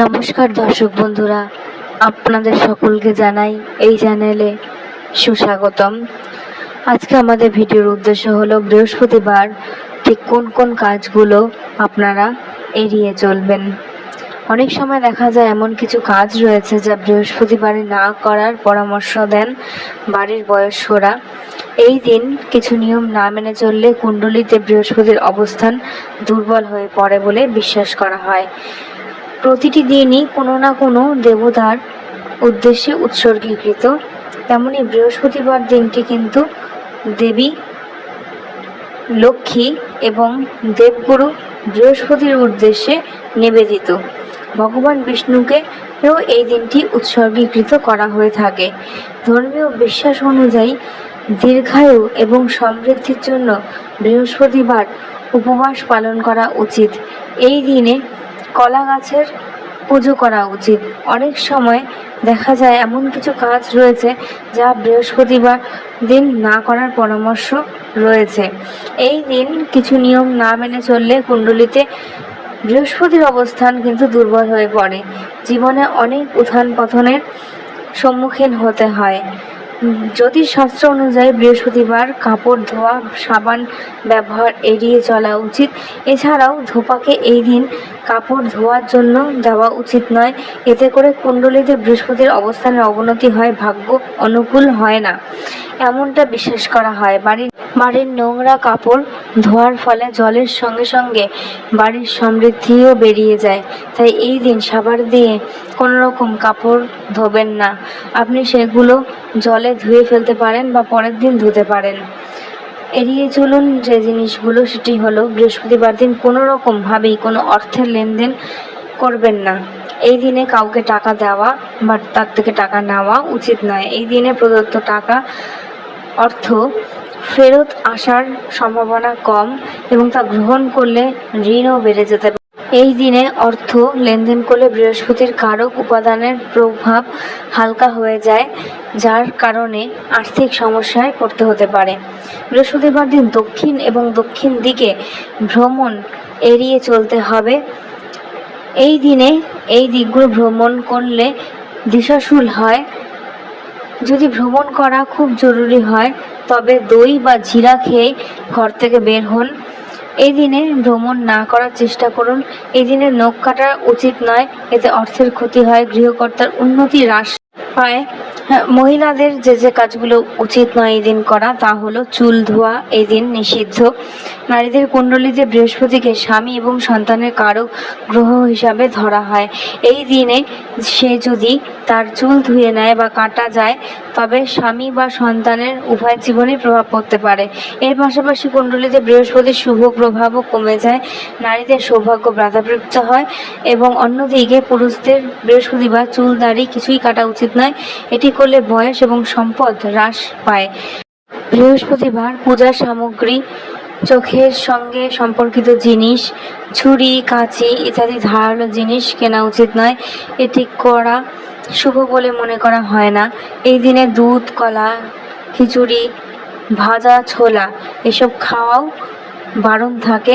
নমস্কার দর্শক বন্ধুরা, আপনাদের সকলকে জানাই এই চ্যানেলে সুস্বাগতম। আজকে আমাদের ভিডিওর উদ্দেশ্য হলো, বৃহস্পতিবার ঠিক কোন কোন কাজগুলো আপনারা এড়িয়ে চলবেন? অনেক সময় দেখা যায় এমন কিছু কাজ রয়েছে যা বৃহস্পতিবারে না করার পরামর্শ দেন বাড়ির বয়স্করা। এই দিন কিছু নিয়ম না মেনে চললে কুণ্ডলিতে বৃহস্পতির অবস্থান দুর্বল হয়ে পড়ে বলে বিশ্বাস করা হয়। প্রতিটি দিনই কোনো না কোনো দেবতার উদ্দেশ্যে উৎসর্গীকৃত। তেমনি বৃহস্পতিবার দিনটি কিন্তু দেবী, লক্ষ্মী এবং দেবগুরু বৃহস্পতির উদ্দেশ্যে নিবেদিত। ভগবান বিষ্ণুকে এও এই দিনটি উৎসর্গীকৃত করা হয়ে থাকে। ধর্মীয় বিশ্বাস অনুযায়ী দীর্ঘায়ু এবং সমৃদ্ধির জন্য বৃহস্পতিবার উপবাস পালন করা উচিত। এই দিনে কলা গাছের পুজো করা উচিত। অনেক সময় দেখা যায় এমন কিছু কাজ রয়েছে যা বৃহস্পতিবার দিন না করার পরামর্শ রয়েছে। এই দিন কিছু নিয়ম না মেনে চললে কুণ্ডলিতে বৃহস্পতির অবস্থান কিন্তু দুর্বল হয়ে পড়ে। জীবনে অনেক উত্থান পতনের সম্মুখীন হতে হয়। জ্যোতিষশাস্ত্র অনুযায়ী বৃহস্পতিবার কাপড় ধোয়া, সাবান ব্যবহার এড়িয়ে চলা উচিত। এছাড়াও ধোপাকে এই দিন কাপড় ধোয়ার জন্য দেওয়া উচিত নয়। এতে করে কুণ্ডলিতে বৃহস্পতির অবস্থানের অবনতি হয়, ভাগ্য অনুকূল হয় না। এমনটা বিশ্বাস করা হয়। বাড়ির বাড়ির নোংরা কাপড় ধোয়ার ফলে জলের সঙ্গে সঙ্গে বাড়ির সমৃদ্ধিও বেরিয়ে যায়। তাই এই দিন সাবার দিয়ে কোনো রকম কাপড় ধোবেন না। আপনি সেগুলো জলে ধুয়ে ফেলতে পারেন বা পরের দিন ধুতে পারেন। এড়িয়ে চলুন যে জিনিসগুলো, সেটি হলো বৃহস্পতিবার দিন কোনো রকমভাবেই কোনো অর্থের লেনদেন করবেন না। এই দিনে কাউকে টাকা দেওয়া বা তার থেকে টাকা নেওয়া উচিত নয়। এই দিনে প্রদত্ত টাকা অর্থ, ফেরত আসার সম্ভাবনা কম এবং তা গ্রহণ করলে ঋণও বেড়ে যেতে পারে। এই দিনে অর্থ লেনদেন করলে বৃহস্পতির কারক উপাদানের প্রভাব হালকা হয়ে যায়, যার কারণে আর্থিক সমস্যায় পড়তে হতে পারে। বৃহস্পতিবার দিন দক্ষিণ এবং দক্ষিণ দিকে ভ্রমণ এড়িয়ে চলতে হবে। এই দিনে এই দিকগুলো ভ্রমণ করলে দিশাশুল হয়। যদি ভ্রমণ করা খুব জরুরি হয়, তবে দই বা জিরা খেয়ে ঘর থেকে বের হন। এই দিনে ভ্রমণ না করার চেষ্টা করুন। এই দিনে নখ কাটা উচিত নয়, এতে অর্থের ক্ষতি হয়, গৃহকর্তার উন্নতি হ্রাস হ্যাঁ, মহিলাদের যে যে কাজগুলো উচিত নয় এই দিন করা তা হলো চুল ধোয়া এই দিন নিষিদ্ধ। নারীদের কুণ্ডলিতে বৃহস্পতিকে স্বামী এবং সন্তানের কারক গ্রহ হিসাবে ধরা হয় এই দিনে সে যদি তার চুল ধুয়ে নেয় বা কাটা যায় তবে স্বামী বা সন্তানের উভয় জীবনে প্রভাব পড়তে পারে। এর পাশাপাশি কুণ্ডলিতে বৃহস্পতির শুভ প্রভাবও কমে যায় নারীদের সৌভাগ্য বাধাপ্রাপ্ত হয় এবং অন্যদিকে পুরুষদের বৃহস্পতিবার চুল দাড়ি কিছুই কাটা উচিত নয় এটি করলে বয়স এবং সম্পদ হ্রাস পায়। বৃহস্পতিবার পূজার সামগ্রী, চোখের সঙ্গে সম্পর্কিত জিনিস, ছুরি, কাঁচি ইত্যাদি ধারালো জিনিস কেনা উচিত নয়। এটি করা শুভ বলে মনে করা হয় না। এই দিনে দুধ, কলা, খিচুড়ি, ভাজা, ছোলা এসব খাওয়াও বারণ থাকে।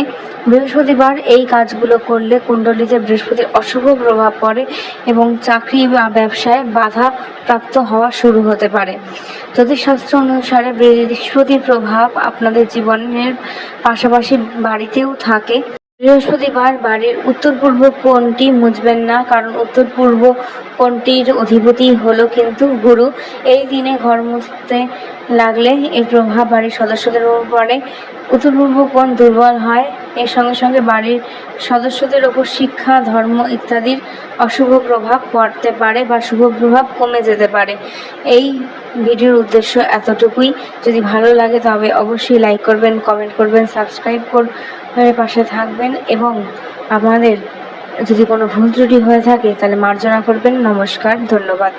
বৃহস্পতিবার এই কাজগুলো করলে কুণ্ডলিতে বৃহস্পতির অশুভ প্রভাব পড়ে এবং চাকরি বা ব্যবসায় বাধা প্রাপ্ত হওয়া শুরু হতে পারে। জ্যোতিষশাস্ত্র অনুসারে বৃহস্পতির প্রভাব আপনাদের জীবনের পাশাপাশি বাড়িতেও থাকে। বৃহস্পতিবার বাড়ির উত্তর পূর্ব কোণটি মুছবেন না, কারণ উত্তর পূর্ব কোণটির অধিপতি হলো কিন্তু গুরু। এই দিনে ঘর মুছতে লাগলে এর প্রভাব বাড়ির সদস্যদের উপর পড়ে উত্তর পূর্ব কোণ দুর্বল হয়। এর সঙ্গে সঙ্গে বাড়ির সদস্যদের ওপর শিক্ষা, ধর্ম ইত্যাদির অশুভ প্রভাব পড়তে পারে বা শুভ প্রভাব কমে যেতে পারে। এই ভিডিওর উদ্দেশ্য এতটুকুই। যদি ভালো লাগে তবে অবশ্যই লাইক করবেন কমেন্ট করবেন সাবস্ক্রাইব করে পাশে থাকবেন এবং আমাদের যদি কোনো ভুল ত্রুটি হয়ে থাকে তাহলে মার্জনা করবেন। নমস্কার, ধন্যবাদ।